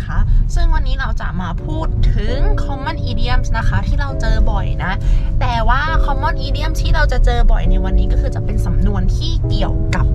นะคะ ซึ่งวันนี้เราจะมาพูดถึง common idioms นะคะ ที่เราเจอบ่อยนะ แต่ว่า common idioms ที่เราจะเจอบ่อยในวันนี้ก็คือจะเป็นสำนวนที่เกี่ยวกับ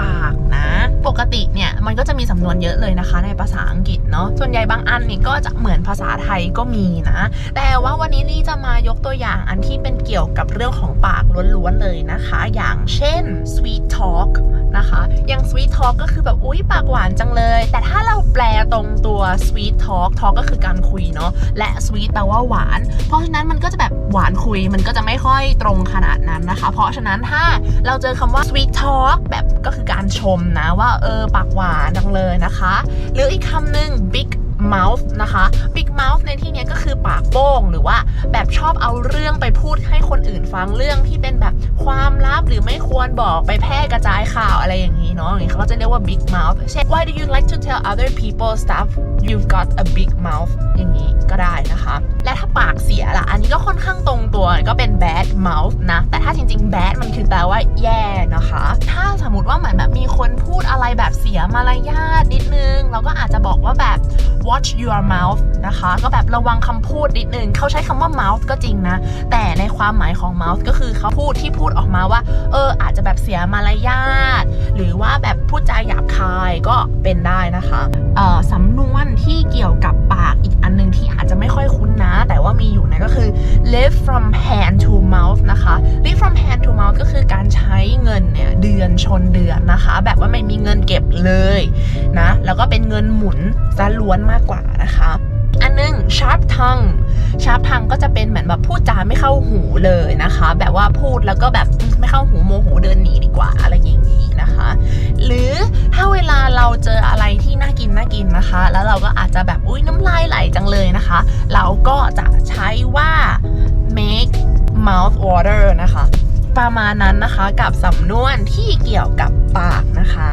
ปากนะ ปกติ มันก็จะมีสำนวนเยอะเลยนะคะ ในภาษาอังกฤษเนาะส่วนใหญ่บางอันนี่ก็จะเหมือนภาษาไทยก็มีนะ แต่ว่าวันนี้ลี่จะมายกตัวอย่างอันที่เป็นเกี่ยวกับเรื่องของปากล้วนๆเลยนะคะ อย่างเช่น sweet talk นะคะอย่าง sweet talk ก็คือแบบ อุ๊ย ปากหวานจังเลย แต่ถ้าเราแปลตรงตัว sweet talk talk ก็คือการคุยเนาะและ sweet แปลว่าหวาน เพราะฉะนั้นมันก็จะแบบหวานคุยมันก็จะไม่ค่อยตรงขนาดนั้นนะคะ เพราะฉะนั้นถ้าเราเจอคำว่า sweet talk แบบก็คือการชมนะว่าเออปากหวานจังเลยนะคะ หรืออีกคำหนึ่ง big mouth นะคะ big mouth ในที่นี้ก็คือปากโป้ง หรือว่าแบบชอบเอาเรื่องไปพูดให้คนอื่นฟังเรื่องที่เป็นแบบความลับหรือไม่ควรบอกไปแพร่กระจายข่าวอะไรอย่างนี้เนาะอย่างนี้เขาก็จะเรียกว่า big mouth เช่น why do you like to tell other people stuff you've got a big mouth อย่างนี้ก็ได้นะคะ และถ้าปากเสียล่ะ อันนี้ก็ค่อนข้างตรงตัวก็เป็น bad mouth นะ แต่ถ้าจริงๆ bad มันคือแปลว่าแย่นะคะ สียมารยาทนิดนึง เราก็อาจจะบอกว่าแบบ watch your mouth นะคะ ก็แบบระวังคำพูดนิดนึง เขาใช้คำว่า mouth ก็จริงนะ แต่ในความหมายของ mouth ก็คือเขาพูดที่พูดออกมาว่า เออ อาจจะแบบเสียมารยาท หรือว่าแบบพูดจาหยาบคายก็เป็นได้นะคะเออสำนวนที่เกี่ยวกับ live from hand to mouth นะคะ live from hand to mouth ก็คือการใช้เงินเนี่ยเดือนชนเดือนนะคะ แบบว่าไม่มีเงินเก็บเลยนะ แล้วก็เป็นเงินหมุนซะล้วนมากกว่านะคะอันหนึง sharp tongue sharp tongue ก็จะเป็นเหมือนแบบพูดจาไม่เข้าหูเลยนะคะ แบบว่าพูดแล้วก็แบบไม่เข้าหูโมโหเดินหนีดีกว่าอะไรอย่างนี้นะคะ หรือถ้าเวลาเราเจออะไรที่น่ากินน่ากินนะคะ แล้วเราก็อาจจะแบบอุ้ยน้ำลายไหลจังเลยนะคะ เราก็จะใช้ว่า mouth water นะคะ ประมาณนั้นนะคะกับสำนวนที่เกี่ยวกับปากนะคะ